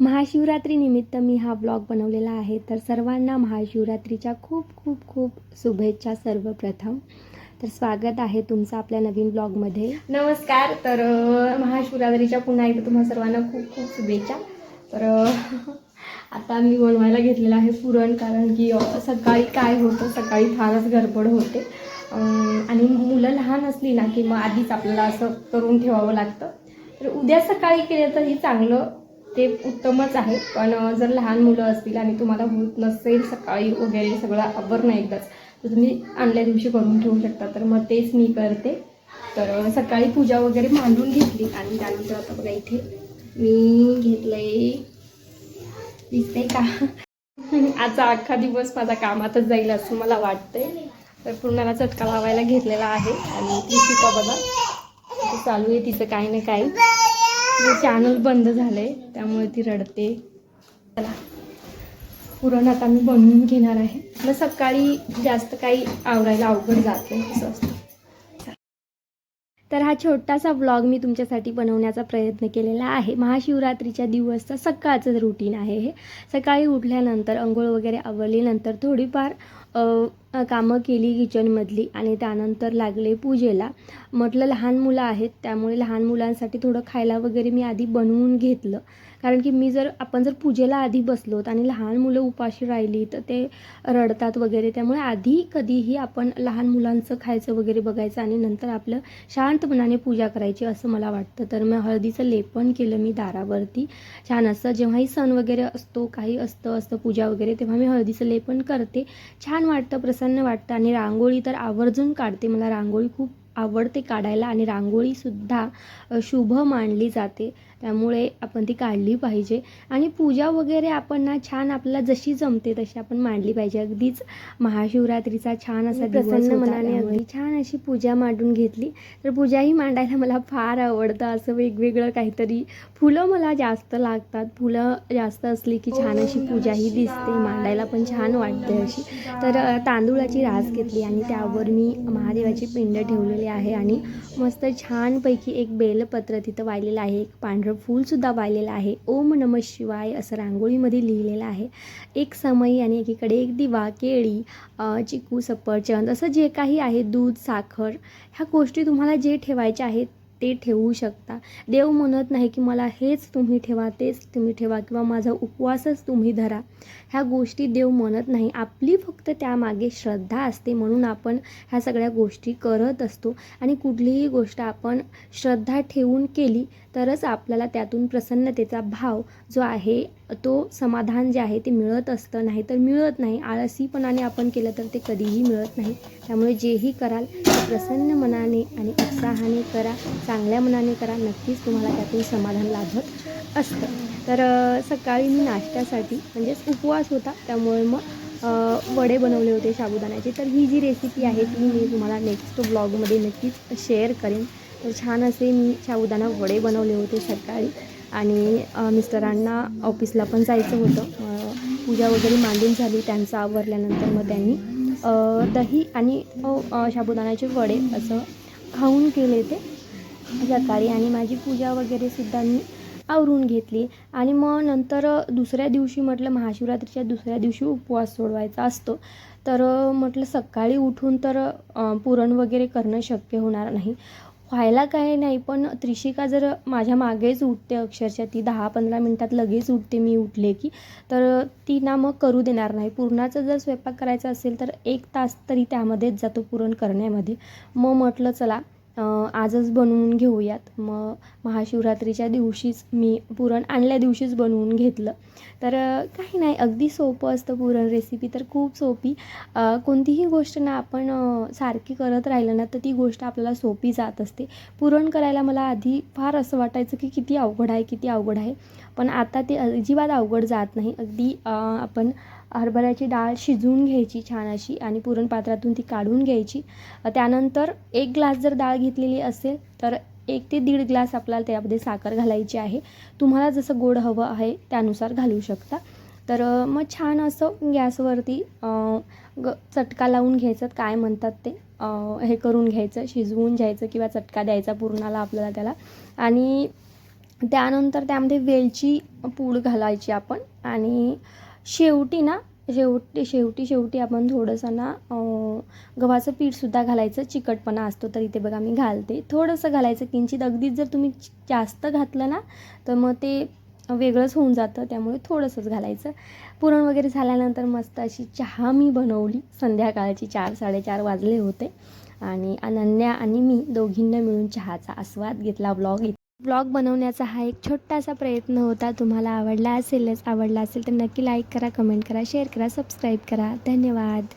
महाशिवरात्रीनिमित्त मी हा ब्लॉग बनवलेला आहे. तर सर्वांना महाशिवरात्रीच्या खूप खूप खूप शुभेच्छा सर्वप्रथम. तर स्वागत आहे तुमचं आपल्या नवीन ब्लॉगमध्ये. नमस्कार. तर महाशिवरात्रीच्या पुन्हा एकदा तुम्हा सर्वांना खूप खूप शुभेच्छा. तर आता मी बनवायला घेतलेलं आहे पुरण कारण की सकाळी काय होतं? सकाळी फारच गडबड होते. आणि मुलं लहान असली ना की मग आधीच आपल्याला असं करून ठेवावं लागतं. तर उद्या सकाळी केलं तरी चांगलं. ते उत्तमच आहे. पण जर लहान मुलं असतील आणि तुम्हाला होत नसेल सकाळी वगैरे सगळं आवरणं एकदाच तर तुम्ही आणल्या दिवशी करून ठेवू शकता. तर मग तेच मी करते. तर सकाळी पूजा वगैरे मांडून घेतली आणि त्यानंतर आता बघा इथे मी घेतलंय. दिसतंय का? आजचा अख्खा दिवस माझा कामातच जाईल असं मला वाटतंय. तर पूर्णाला चटका लावायला घेतलेला आहे. आणि ती शिका बघा. चालू आहे तिचं काही ना काही. चॅनल बंद झाले त्यामुळे ती रडते. चला. पुरण आता मी बनवून घेणार आहे. मग सकाळी जास्त काही आवडायला अवघड जाते असं असतं. तर हा छोटासा ब्लॉग मी तुमच्यासाठी बनवण्याचा प्रयत्न केलेला आहे. महाशिवरात्रीच्या दिवसचा सकाळचं रुटीन आहे हे. सकाळी उठल्यानंतर अंघोळ वगैरे आवरल्यानंतर थोडीफार कामं केली किचनमधली आणि त्यानंतर लागले पूजेला. म्हटलं लहान मुलं आहेत त्यामुळे लहान मुलांसाठी थोडं खायला वगैरे मी आधी बनवून घेतलं. कारण की मी जर आपण जर पूजेला आधी बसलोत आणि लहान मुलं उपाशी राहिली तर ते रडतात वगैरे त्यामुळे आधी कधीही आपण लहान मुलांचं खायचं वगैरे बघायचं आणि नंतर आपलं शांतपणाने पूजा करायची असं मला वाटतं. तर मग हळदीचं लेपन केलं मी दारावरती. छान असं जेव्हाही सण वगैरे असतो काही असतं असतं पूजा वगैरे तेव्हा मी हळदीचं लेपन करते. छान वाटतं प्रसन्न वाटतं आणि रांगोळी तर आवर्जून काढते. मला रांगोळी खूप आवडते काढायला आणि रांगोळीसुद्धा शुभ मानली जाते. त्यामुळे आपण ती काढली पाहिजे. आणि पूजा वगैरे आपण ना छान आपल्याला जशी जमते तशी आपण मांडली पाहिजे. अगदीच महाशिवरात्रीचा छान असा प्रसन्न मनाने अगदी छान अशी पूजा मांडून घेतली. तर पूजाही मांडायला मला फार आवडतं. असं वेगवेगळं काहीतरी फुलं मला जास्त लागतात. फुलं जास्त असली की छान अशी पूजाही दिसते. मांडायला पण छान वाटते अशी. तर तांदूळाची रास घेतली आणि त्यावर मी महादेवाची पिंड ठेवलेली आहे आणि मस्त छानपैकी एक बेलपत्र तिथं वाहिलेलं आहे. एक पांढरं फूलसुद्धा वाहिलेलं आहे. ओम नम शिवाय असं रांगोळीमध्ये लिहिलेलं आहे. एक समई आणि एकीकडे एक दिवा केळी चिकू सफरचंद असं जे काही आहे दूध साखर ह्या गोष्टी तुम्हाला जे ठेवायच्या आहेत ते ठेवू शकता. देव म्हणत नाही की मला हेच तुम्ही ठेवा तेच तुम्ही ठेवा किंवा माझा उपवासच तुम्ही धरा. ह्या गोष्टी देव म्हणत नाही. आपली फक्त त्यामागे श्रद्धा असते म्हणून आपण ह्या सगळ्या गोष्टी करत असतो. आणि कुठलीही गोष्ट आपण श्रद्धा ठेवून केली तरच आपल्याला त्यातून प्रसन्नतेचा भाव जो आहे तो समाधान जे आहे ते मिळत असतं. नाही तर मिळत नाही. आळसीपणाने आपण केलं तर ते कधीही मिळत नाही. त्यामुळे जेही कराल ते प्रसन्न मनाने आणि उत्साहाने करा. चांगल्या मनाने करा नक्कीच तुम्हाला त्यातून समाधान लाभत असतं. तर सकाळी मी नाश्त्यासाठी म्हणजेच उपवास होता त्यामुळे मग वडे बनवले होते साबुदाण्याचे. तर ही जी रेसिपी आहे ती मी तुम्हाला नेक्स्ट ब्लॉगमध्ये नक्कीच शेअर करेन. तर छान असे मी साबुदाणा वडे बनवले होते सकाळी. आणि मिस्टरांना ऑफिसला पण जायचं होतं. पूजा वगैरे मांडून झाली त्यांचं आवरल्यानंतर मग त्यांनी दही आणि साबुदाण्याचे वडे असं खाऊन केले ते. सकाळी आणि माझी पूजा वगैरे सुद्धा मी आवरून घेतली. आणि मग नंतर दुसऱ्या दिवशी म्हटलं महाशिवरात्रीच्या दुसऱ्या दिवशी उपवास सोडवायचा असतो. तर म्हटलं सकाळी उठून तर पुरण वगैरे करणं शक्य होणार नाही. व्हायला काही नाही पण त्रिशिका जर माझ्या मागेच उठते अक्षरशः ती दहा पंधरा मिनटात लगेच उठते मी उठले की तर ती ना मग करू देणार नाही. पुरणाचा जर स्वयंपाक करायचा असेल तर एक तास तरी त्यामध्येच जातो पुरण करण्यामध्ये. मग म्हटलं चला आजच बनवून घेऊयात. मग महाशिवरात्रीच्या दिवशीच मी पुरण आणल्या दिवशीच बनवून घेतलं. तर काही नाही अगदी सोपं असतं पुरण रेसिपी तर खूप सोपी. कोणतीही गोष्ट ना आपण सारखी करत राहिलं ना तर ती गोष्ट आपल्याला सोपी जात असते. पुरण करायला मला आधी फार असं वाटायचं की किती अवघड आहे किती अवघड आहे. पण आता ते अजिबात अवघड जात नाही. अगदी आपण हरभऱ्याची डाळ शिजवून घ्यायची छान अशी आणि पुरणपात्रातून ती काढून घ्यायची. त्यानंतर एक ग्लास जर डाळ घेतलेली असेल तर एक ते दीड ग्लास आपल्याला त्यामध्ये साखर घालायची आहे. तुम्हाला जसं गोड हवं आहे त्यानुसार घालू शकता. तर मग छान असं गॅसवरती ग चटका लावून घ्यायचं. काय म्हणतात ते? हे करून घ्यायचं शिजवून घ्यायचं किंवा चटका द्यायचा पुरणाला आपल्याला त्याला. आणि त्यानंतर त्यामध्ये वेलची पूड घालायची आपण आणि शेवटी ना शेवटी शेवटी शेवटी आपण थोडंसं ना गव्हाचं पीठसुद्धा घालायचं चिकटपणा असतो तर इथे बघा मी घालते. थोडंसं घालायचं किंचित अगदीच जर तुम्ही जास्त घातलं ना तर मग ते वेगळंच होऊन जातं त्यामुळे थोडंसंच घालायचं. पुरण वगैरे झाल्यानंतर मस्त अशी चहा मी बनवली. संध्याकाळची चार साडेचार वाजले होते. आणि अनन्या आणि मी दोघींना मिळून चहाचा आस्वाद घेतला ब्लॉग ब्लॉग बनवण्याचा हा एक छोटासा प्रयत्न होता. तुम्हाला आवडला असेलच आवडला असेल तर नक्की लाईक करा कमेंट करा शेअर करा सबस्क्राईब करा. धन्यवाद.